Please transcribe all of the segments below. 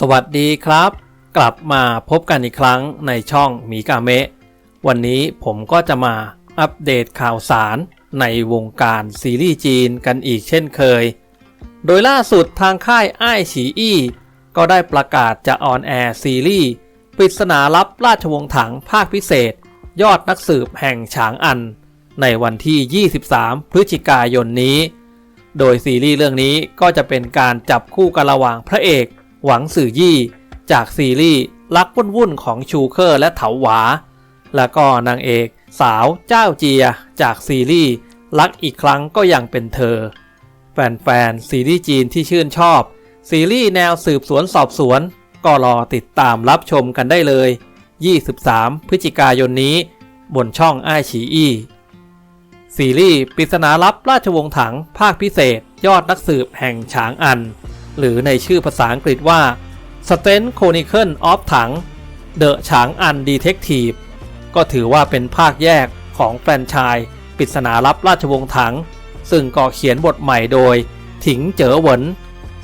สวัสดีครับ กลับมาพบกันอีกครั้งในช่องมีกาเมะวันนี้ผมก็จะมาอัปเดตข่าวสารในวงการซีรีส์จีนกันอีกเช่นเคย โดยล่าสุดทางค่ายอ้ายฉีอี้ก็ได้ประกาศจะออนแอร์ซีรีส์ปริศนาลับราชวงศ์ถังภาคพิเศษ ยอดนักสืบแห่งฉางอัน ในวันที่ 23 พฤศจิกายนนี้ โดยซีรีส์เรื่องนี้ก็จะเป็นการจับคู่กันระหว่างพระเอก หวังสื่อยี่จากซีรีส์รักวุ่นวุ่นของชูเคอร์และเถาหวา แล้วก็นางเอกสาวเจ้าเจียจากซีรีส์รักอีกครั้งก็ยังเป็นเธอ แฟนๆซีรีส์จีนที่ชื่นชอบ ซีรีส์แนวสืบสวนสอบสวน ก็รอติดตามรับชมกันได้เลย 23 พฤศจิกายนนี้ บนช่องไอ้ายฉีอี้ซีรีส์ปริศนาลับราชวงศ์ถังภาคพิเศษ ยอดนักสืบแห่งฉางอัน หรือในชื่อภาษาอังกฤษว่า s t a n Chronicle of ถัง The ฉางอัน Detective ก็ถือว่าเป็นภาคแยกของแฟรนไชส์ปริศนาลับราชวงศ์ถัง ซึ่งก็เขียนบทใหม่โดย ถิงเจ๋อเหวิน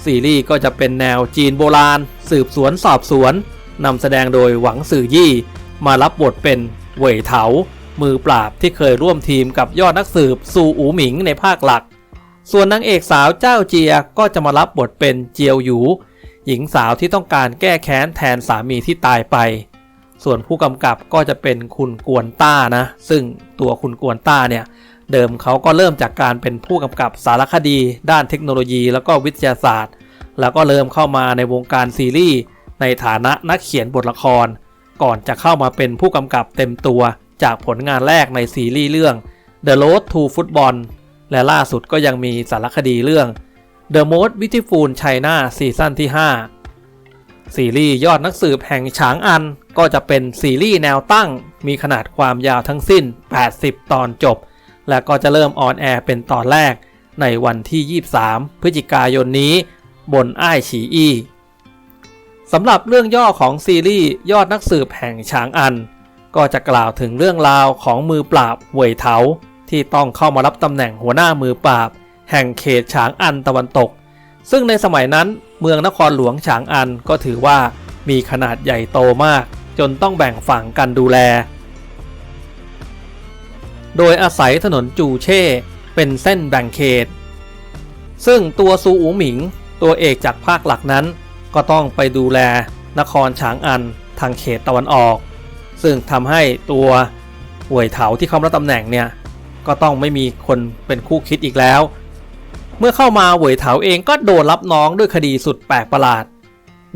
ซีรีส์ก็จะเป็นแนวจีนโบราณ สืบสวนสอบสวนนำแสดงโดยหวังสื่อยี่ มารับบทเป็นเหวยเถา มือปราบที่เคยร่วมทีมกับยอดนักสืบซูอูหมิงในภาคหลัก ส่วนนางเอกสาวเจ้าเจียก็จะมารับบทเป็นเจียวหยู หญิงสาวที่ต้องการแก้แค้นแทนสามีที่ตายไป ส่วนผู้กำกับก็จะเป็นคุณกวนต้านะ ซึ่งตัวคุณกวนต้าเนี่ยเดิมเขาก็เริ่มจากการเป็นผู้กำกับสารคดี ด้านเทคโนโลยีแล้วก็วิทยาศาสตร์ แล้วก็เริ่มเข้ามาในวงการซีรีส์ในฐานะนักเขียนบทละคร ก่อนจะเข้ามาเป็นผู้กำกับเต็มตัวจากผลงานแรกในซีรีส์เรื่อง The Road to Football และล่าสุดก็ยังมีสารคดีเรื่อง The Most Beautiful China ซีซั่นที่ 5 ซีรีส์ยอดนักสืบแห่งฉางอันก็จะเป็นซีรีส์แนวตั้ง มีขนาดความยาวทั้งสิ้น 80 ตอนจบ และก็จะเริ่มออนแอร์เป็นตอนแรก ในวันที่ 23 พฤศจิกายนนี้ บนอ้ายฉีอีสำหรับเรื่องย่อของซีรีส์ยอดนักสืบแห่งฉางอัน ก็จะกล่าวถึงเรื่องราวของมือปราบเหวยเถา ที่ต้องเข้ามารับตำแหน่งหัวหน้ามือปราบ แห่งเขตฉางอันตะวันตก ซึ่งในสมัยนั้นเมืองนครหลวงฉางอันก็ถือว่ามีขนาดใหญ่โตมาก จนต้องแบ่งฝั่งกันดูแล โดยอาศัยถนนจูเช่ เป็นเส้นแบ่งเขต ซึ่งตัวซูอูหมิง ตัวเอกจากภาคหลักนั้น ก็ต้องไปดูแลนครฉางอันทางเขตตะวันออก ซึ่งทำให้ตัวห่วยเถาที่เข้ารับตำแหน่งเนี่ย ก็ต้องไม่มีคนเป็นคู่คิดอีกแล้ว เมื่อเข้ามาเหวยเถาเองก็โดนรับน้องด้วยคดีสุดแปลกประหลาด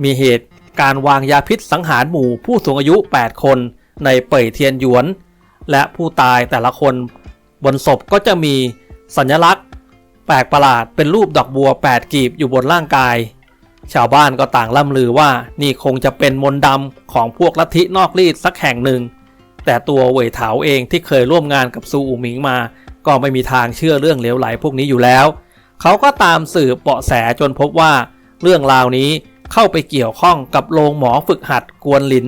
มีเหตุการวางยาพิษสังหารหมู่ผู้สูงอายุ 8 คนในเป่ยเทียนหยวน และผู้ตายแต่ละคนบนศพก็จะมีสัญลักษณ์ แปลกประหลาดเป็นรูปดอกบัว 8 กีบอยู่บนร่างกาย ชาวบ้านก็ต่างล่ำลือว่านี่คงจะเป็นมนต์ดำของพวกลัทธินอกรีดสักแห่งหนึ่ง แต่ตัวเหวยเถาเองที่เคยร่วมงานกับซูอูหมิงมา ก็ไม่มีทางเชื่อเรื่องเลวไหลพวกนี้อยู่แล้ว เขาก็ตามสืบเบาะแสจนพบว่า เรื่องราวนี้เข้าไปเกี่ยวข้องกับโรงหมอฝึกหัดกวนหลิน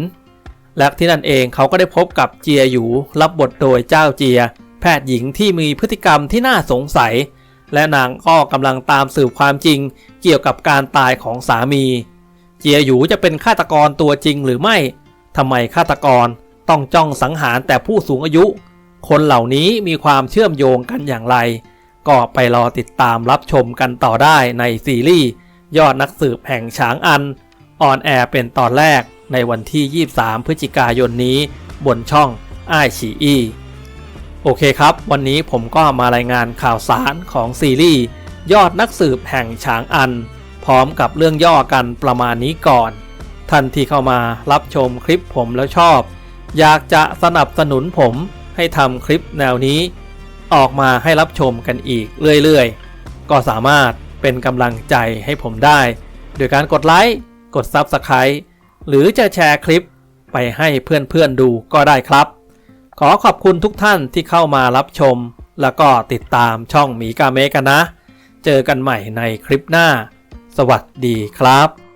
และที่นั่นเองเขาก็ได้พบกับเจียหยูรับบทโดยเจ้าเจีย แพทย์หญิงที่มีพฤติกรรมที่น่าสงสัย และนางก็กำลังตามสืบความจริง เกี่ยวกับการตายของสามี เจียหยูจะเป็นฆาตกรตัวจริงหรือไม่ทำไมฆาตกร ต้องจ้องสังหารแต่ผู้สูงอายุ คนเหล่านี้มีความเชื่อมโยงกันอย่างไร ก็ไปรอติดตามรับชมกันต่อได้ในซีรีส์ยอดนักสืบแห่งฉางอัน ออนแอร์เป็นตอนแรกในวันที่ 23 พฤศจิกายนนี้บนช่องไอ้ายฉีอีโอเคครับ วันนี้ผมก็มารายงานข่าวสารของซีรีส์ยอดนักสืบแห่งฉางอัน พร้อมกับเรื่องย่อกันประมาณนี้ก่อน ท่านที่เข้ามารับชมคลิปผมแล้วชอบ อยากจะสนับสนุนผมให้ทำคลิปแนวนี้ ออกมาให้รับชมกันอีกเรื่อยๆ ก็สามารถเป็นกำลังใจให้ผมได้ โดยการกดไลค์ กด Subscribe หรือจะแชร์คลิปไปให้เพื่อนๆดูก็ได้ครับ ขอขอบคุณทุกท่านที่เข้ามารับชม แล้วก็ติดตามช่องหมีกาเมกันนะ เจอกันใหม่ในคลิปหน้า สวัสดีครับ